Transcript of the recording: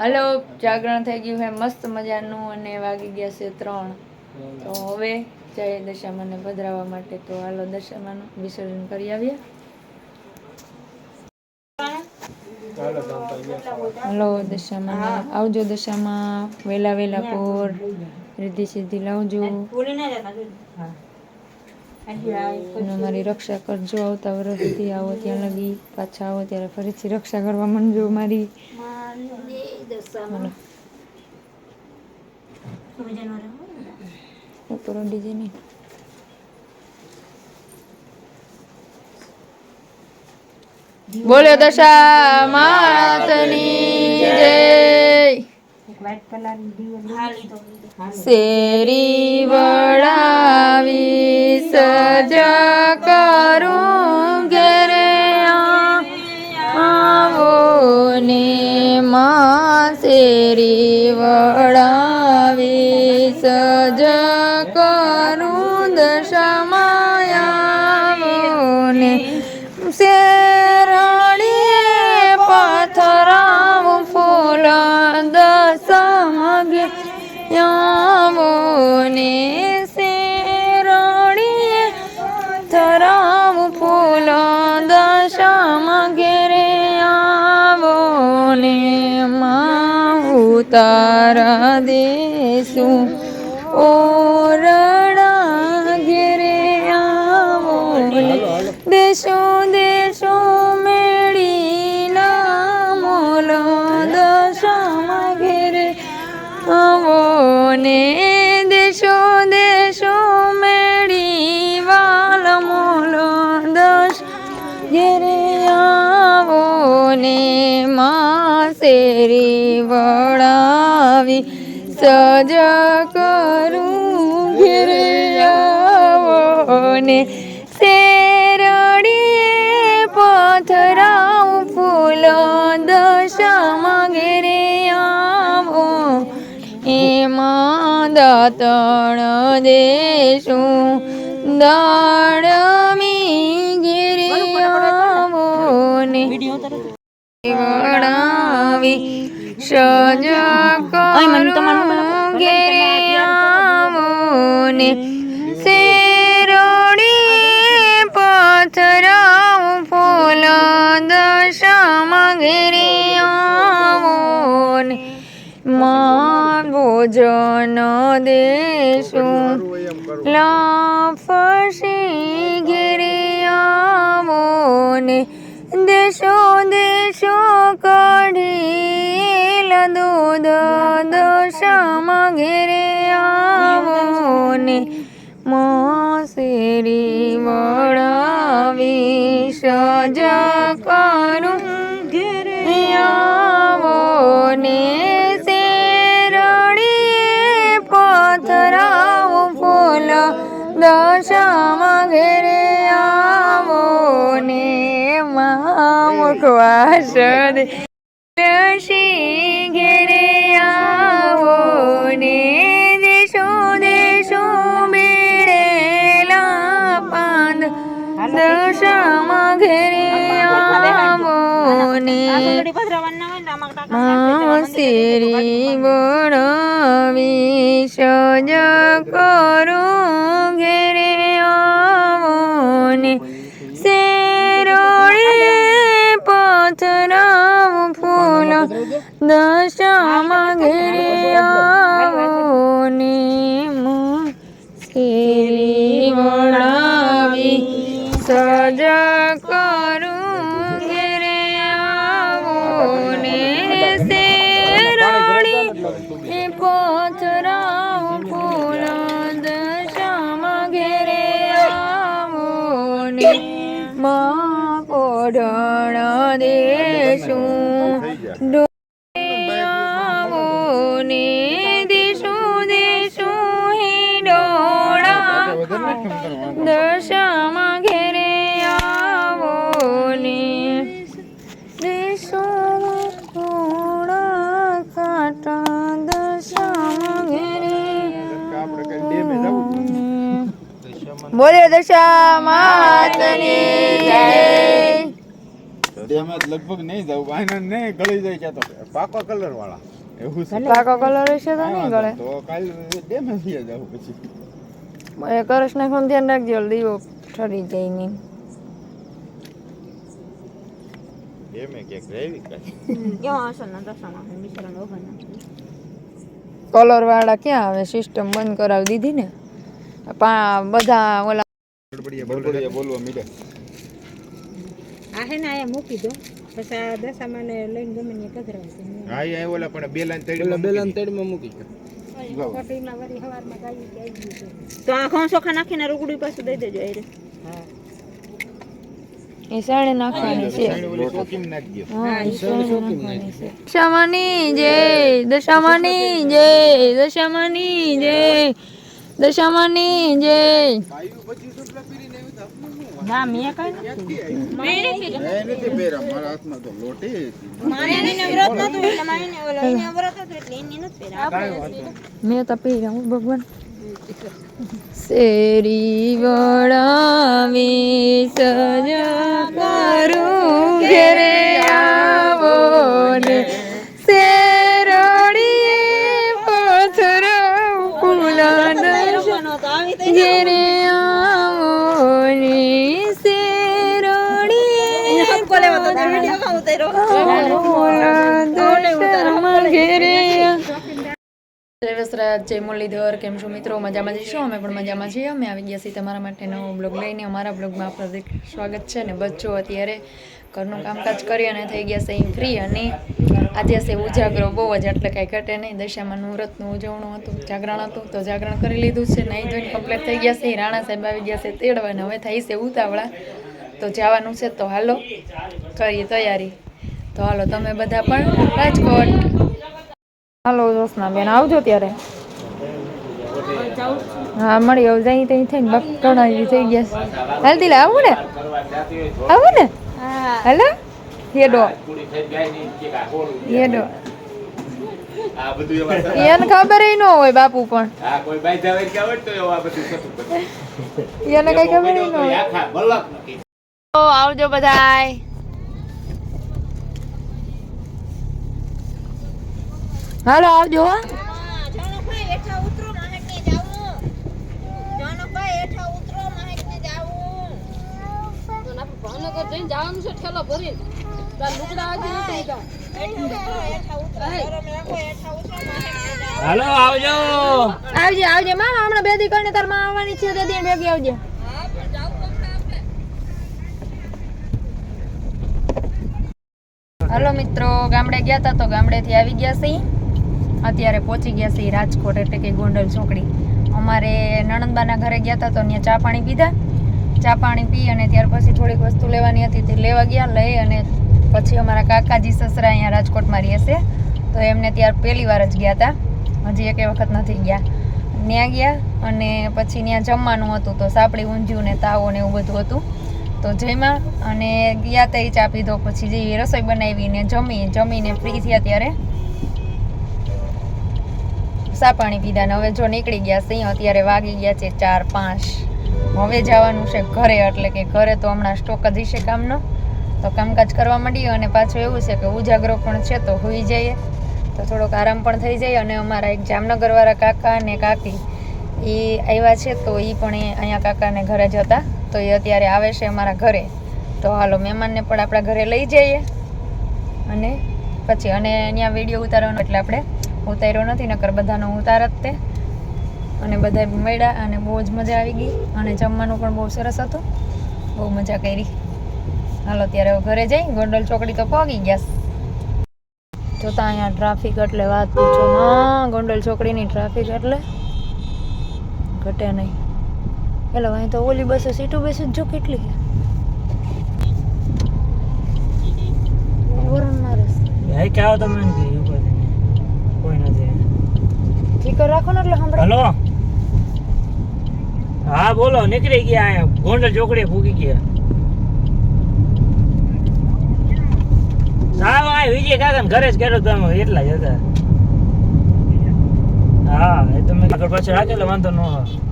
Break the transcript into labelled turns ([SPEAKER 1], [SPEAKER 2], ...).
[SPEAKER 1] Hello જાગરણ થઈ ગયું છે મસ્ત મજાનું અને વાગી ગયા છે ત્રણ. તો હવે જય દશામાને પધરાવવા માટે તો હાલો દશામાનું વિસર્જન કરી આવીએ. હલો દશામાં આવજો દશામાં વેલા વેલા પોર રીધી સીધી લાવજો. અમારી રક્ષા કરજો. આવતા વર્ષથી આવો ત્યાં લગી પાછા આવો ત્યારે ફરીથી રક્ષા કરવા માંડજો મારી ઉપર નહીં બોલ્યો દશા માતની જય. શેરી વડાવી સજ ઉતારા દેશું ઓરડા ઘેરે આવો દેશો દેશો મેળી નામોલો દશામાં ઘેરે આવો ને. શેરી વળાવી સજ કરું ઘેરે શેરડીએ પથરાવ ફૂલ દશામાં ઘેરે આવો એમાં દાતણ દેશું દાડમી ઘેરે આવો ને વડાવી સજ કરું ઘેરે આવો ને શેરડી પથરાવ ફૂલ દશામાં ઘેરે આવો ને માં ભોજન દેશું દેશો કઢીલ દૂધ દશામાં ઘેરે આવો ને મોસેરી વળાવી સજ મુખવાસ દે રસી ઘેરે આવો ને દેશો દેશો બેડેલા પાંદ દશામાં ઘેરે આવો ને શેરી વળાવી સજ દશામાં ઘેરે આવો ને માં શેરી કરું ઘેરે આવો ને શેરડી એ પથરાવ ફૂલ દશામાં ઘેરે આવો મા માં દેશું. દશામાં ઘેરે આવો ને. દેશું થોડા કાંટા દશામાં ઘેરે બોલે દશા માતની જય
[SPEAKER 2] લગભગ નહીં જવું બાયના નહીં ગળી જાય ક્યાં તો. પાકો કલર વાળા એવું
[SPEAKER 1] પાકો કલર હશે તો નહીં ગળે.
[SPEAKER 2] તો કાલ ડેમેજ થઈ જવું પછી.
[SPEAKER 1] એ કરશ નાખવાનું ધ્યાન રાખજો દીવો ઠરી જાય નહીં કલર વાળા ક્યાં આવે? સિસ્ટમ બંધ કરાવી દીધી ને. પા બધા ઓલા
[SPEAKER 2] બોલવા મીડે.
[SPEAKER 3] આ હે ને આયા મૂકી દો. પછી આ દશામાને લઈને ગમે ને કચરાવશે
[SPEAKER 2] હા એ ઓલા પણ બે લાઈન તળી બે મૂકી તળી
[SPEAKER 4] તો આ ઘઉં ચોખા નાખીને રૂગડી પાછું દઈ દેજો એ
[SPEAKER 1] એ સાણે નાખવાની છે.
[SPEAKER 2] ઓલી ચોકીમ નાખી દો.
[SPEAKER 1] હા, એ સાણે નાખવાની છે. દશામાની જય. દશામાની જય. દશામાની જય. દશામાની જય
[SPEAKER 3] ના મેં કાંઈ નથી
[SPEAKER 2] પહેર્યા. મારા હાથમાં તો લોટી
[SPEAKER 1] મેં તો પહેર્યા હું ભગવાન. શેરી વળાવી સજા કરું ઘેરે. વસરાજ જય મુરલીધર કેમ છો મિત્રો? મજામાં જઈશું અમે પણ મજામાં છીએ. અમે આવી ગયા છીએ તમારા માટે નવો બ્લોગ લઈને. અમારા બ્લોગમાં આપણું સ્વાગત છે ને બચ્ચો અત્યારે ઘરનું કામકાજ કરી અને થઈ ગયા છે અહીં ફ્રી અને આજે છે ઉજાગરો બહુ જ એટલે કાંઈ ઘટે નહીં. દશામાં મુહૂર્તનું ઉજવણું હતું જાગરણ હતું તો જાગરણ કરી લીધું છે. નહીં ધોઈને કમ્પ્લીટ થઈ ગયા છે. રાણા સાહેબ આવી ગયા છે તેડવા અને હવે થઈ છે ઉતાવળા. તો જવાનું છે તો હાલો. કરીએ તૈયારી. તો હાલો, તમે બધા પણ રાજકોટ. હાલો જોશના બેન આવજો ત્યારે. હા, મળી આવું જઈ તઈ થઈને ઘણા થઈ ગયા છે. હાલતી લે, આવું ને. આવું ને. હેલો, હેડો. હેડો. એને ખબર ન હોય બાપુ પણ. એને કઈ ખબર ન હોય. આવજો બધાય હાલો આવજો હો
[SPEAKER 4] જનકભાઈ હેઠા ઉતરો માહેક ને જાવું જનકભાઈ હેઠા ઉતરો માહેક આવજો
[SPEAKER 3] ભાવનગર જઈને જવાનું છે ઠેલો
[SPEAKER 5] હાલો આવજો.
[SPEAKER 1] આવજે આવજે. મામા હમણાં બે દી કરીને તારમાં આવવાની છે તે દી ભેગી આવજે. હલો મિત્રો ગામડે ગયા હતા તો ગામડેથી આવી ગયા છીએ અત્યારે પહોંચી ગયા છીએ રાજકોટ એટલે કે ગોંડલ ચોકડી. અમારે નણંદબાના ઘરે ગયા હતા તો ત્યાં ચા પાણી પીધા. ચા પાણી પી અને ત્યાર પછી થોડીક વસ્તુ લેવાની હતી તે લેવા ગયા, લઈ અને પછી અમારા કાકાજી સસરા અહીંયા રાજકોટમાં રહે છે. તો એમને ત્યાર પહેલી વાર જ ગયા હતા. હજી એક વખત નથી ગયા. ત્યાં ગયા અને પછી ત્યાં જમવાનું હતું તો સાપડી, ઊંધિયું ને તાવો ને એવું બધું હતું. તો જમ્યા અને ગયા ત્યાં ચા પીધો. પછી જે રસોઈ બનાવીને જમી જમીને ફ્રી થયા ત્યારે સા પાણી પીધા ને હવે જો નીકળી ગયા સિંહ, અત્યારે વાગી ગયા છે ચાર પાંચ. હવે જવાનું છે ઘરે, એટલે કે ઘરે તો હમણાં સ્ટોક જ હશે કામનો. તો કામકાજ કરવા માંડીએ અને પાછું એવું છે કે ઉજાગરો પણ છે તો હોઈ જઈએ. તો થોડોક આરામ પણ થઈ જાય અને અમારા એક જામનગરવાળા કાકા અને કાકી એ આવ્યા છે તો એ પણ એ અહીંયા કાકાને ઘરે જ હતા. તો એ અત્યારે આવે છે અમારા ઘરે. તો હાલો મહેમાનને પણ આપણા ઘરે લઈ જઈએ. અને પછી અને અહીંયા વીડિયો ઉતારવાનો એટલે આપણે ઉતાર્યો નથી, નકર બધાનો ઉતાર જ તે. અને બધા મળ્યા અને બહુ જ મજા આવી ગઈ. અને જમવાનું પણ બહુ સરસ હતું. બહુ મજા કરી. હાલો, ત્યારે ઘરે જઈ, ગોંડલ ચોકડી તો પહોંચી ગયા જોતા અહીંયા ટ્રાફિક એટલે વાત પૂછો માં, ગોંડલ ચોકડીની ટ્રાફિક એટલે ઘટે નહીં. એટલે અહીં તો ઓલી બસો સીટું બેસે જો કેટલી વરણના રસ્તે
[SPEAKER 5] ક્યાં તમે એમ કે એવું કોઈ નથી. કોઈ નથી
[SPEAKER 1] સ્પીકર રાખો ને એટલે સાંભળે.
[SPEAKER 5] હલો? હા, બોલો, નીકળી ગયા ગોંડલ ચોકડીએ ભૂગી ગયા. સાવ આ વિજય કાકા ઘરે જ કર્યો તમે એટલા જ હતા. હા, એ તમે આગળ પાછળ રાખેલો, વાંધો ન
[SPEAKER 1] હમ.